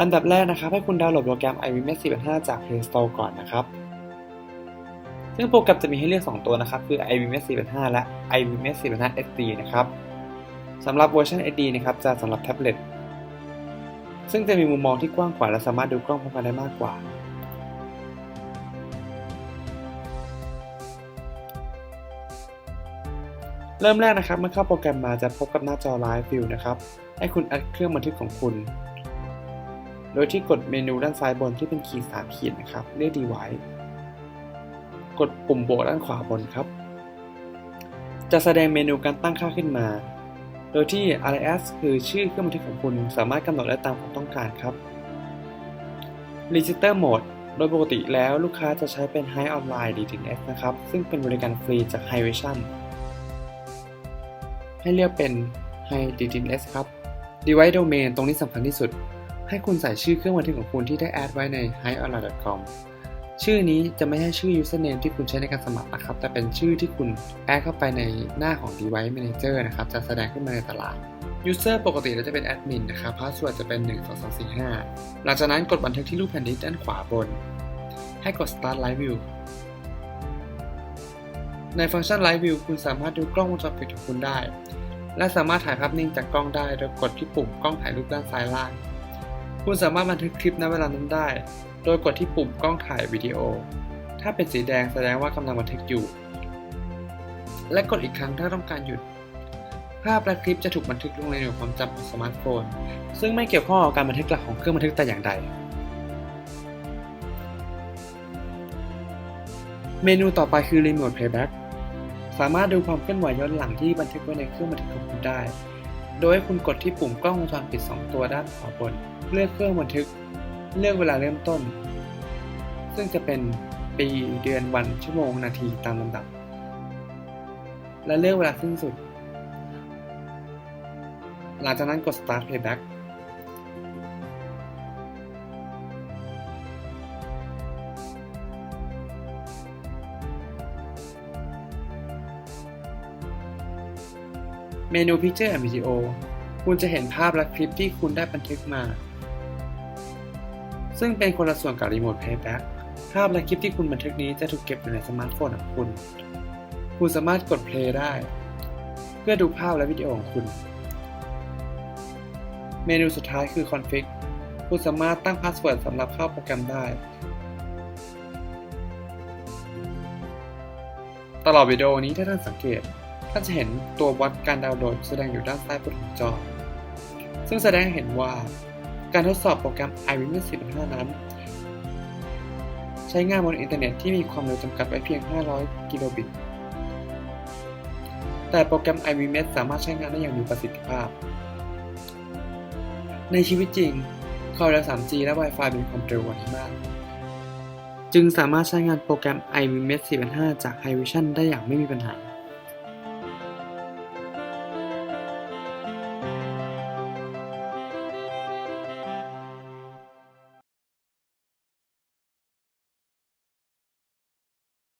ลำดับแรกนะครับให้คุณดาวน์โหลดโปรแกรม iVMS 4.5 จาก Play Store ก่อนนะครับ ซึ่งโปรแกรมจะมีให้เลือก 2 ตัวนะครับ คือ iVMS 4.5 และ iVMS 4.5 SD นะครับสำหรับเวอร์ชัน SD นะครับจะสำหรับแท็บเล็ต ซึ่งจะมีมุมมองที่กว้างกว่าและสามารถดูกล้องพร้อมกันได้มากกว่าเริ่มแรกนะครับเมื่อเข้าโปรแกรมมาจะพบกับหน้าจอ Live View นะครับ ให้คุณแอดเครื่องบันทึกของคุณ โดยที่กดเมนูด้านซ้ายบนที่เป็นคีย์3ขีดนะครับเลือก Device กดปุ่มโบกด้านขวาบนครับ จะแสดงเมนูการตั้งค่าขึ้นมา โดยที่ alias คือชื่อเครื่องบันทึกของคุณ สามารถกำหนดได้ตามความต้องการครับ Register Mode โดยปกติแล้วลูกค้าจะใช้เป็น High Online DTS นะครับ ซึ่งเป็นบริการฟรีจาก highvision ให้เลือกเป็น High DTS ครับ Device Domain ตรงนี้สำคัญที่สุด ให้คุณใส่ชื่อเครื่องบันทึกของคุณที่ได้แอดไว้ใน highonline.com ชื่อนี้จะไม่ใช่ชื่อ username ที่คุณใช้ในการสมัครนะครับ แต่เป็นชื่อที่คุณแอดเข้าไปในหน้าของ device manager นะครับ จะแสดงขึ้นมาในตาราง user ปกติแล้วจะเป็น admin นะครับ password จะเป็น 1 2 3 4 5 หลังจากนั้นกดบันทึกที่รูปแผ่นดินด้านขวาบน ให้กด start live view ในฟังก์ชัน live view คุณสามารถดูกล้องวงจรปิดของคุณได้ และสามารถถ่ายภาพนิ่งจากกล้องได้โดยกดที่ปุ่มกล้องถ่ายรูปด้านซ้ายล่าง คุณสามารถบันทึกคลิปณเวลานั้นได้ โดยกดที่ปุ่มกล้องถ่ายวิดีโอ ถ้าเป็นสีแดงแสดงว่ากำลังบันทึกอยู่ และกดอีกครั้งถ้าต้องการหยุด ภาพและคลิปจะถูกบันทึกลงในหน่วยความจำของสมาร์ทโฟน ซึ่งไม่เกี่ยวข้องกับการบันทึกหลักของเครื่องบันทึกแต่อย่างใด เมนูต่อไปคือ Remote Playback สามารถดูความเคลื่อนไหวย้อนหลังที่บันทึกไว้ในเครื่องบันทึกของคุณได้ โดยให้คุณกดที่ปุ่มกล้องวงจรปิด 2 ตัวด้านขวาบน เลือกเครื่องบันทึก เลือกเวลาเริ่มต้น ซึ่งจะเป็นปีเดือนวันชั่วโมงนาทีตามลำดับ และเลือกเวลาสิ้นสุด หลังจากนั้นกด start playback เมนู Picture and Video คุณจะเห็นภาพและคลิปที่คุณได้บันทึกมา ซึ่งเป็นคนละส่วนกับ Remote Playback ภาพและคลิปที่คุณบันทึกนี้จะถูกเก็บอยู่ในสมาร์ทโฟนของคุณ คุณสามารถกด play ได้ เพื่อดูภาพและวิดีโอของคุณ เมนูสุดท้ายคือ Config คุณสามารถตั้งพาสเวิร์ดสำหรับเข้าโปรแกรมได้ ตลอดวิดีโอนี้ถ้าท่านสังเกต ท่านจะเห็นตัววัดการดาวน์โหลดแสดงอยู่ด้านซ้ายบนของจอ ซึ่งแสดงเห็นว่าการทดสอบโปรแกรม iWindows 15 นั้น ใช้งานบนอินเทอร์เน็ตที่มีความเร็วจำกัดไว้เพียง 500 กิโลบิต แต่โปรแกรม iWindows สามารถใช้งานได้อย่างมีประสิทธิภาพ ในชีวิตจริงความเร็ว 3G และ Wi-Fi มีความเร็วกว่านี้มาก จึงสามารถใช้งานโปรแกรม iWindows 4.5จาก Hivision ได้อย่างไม่มีปัญหา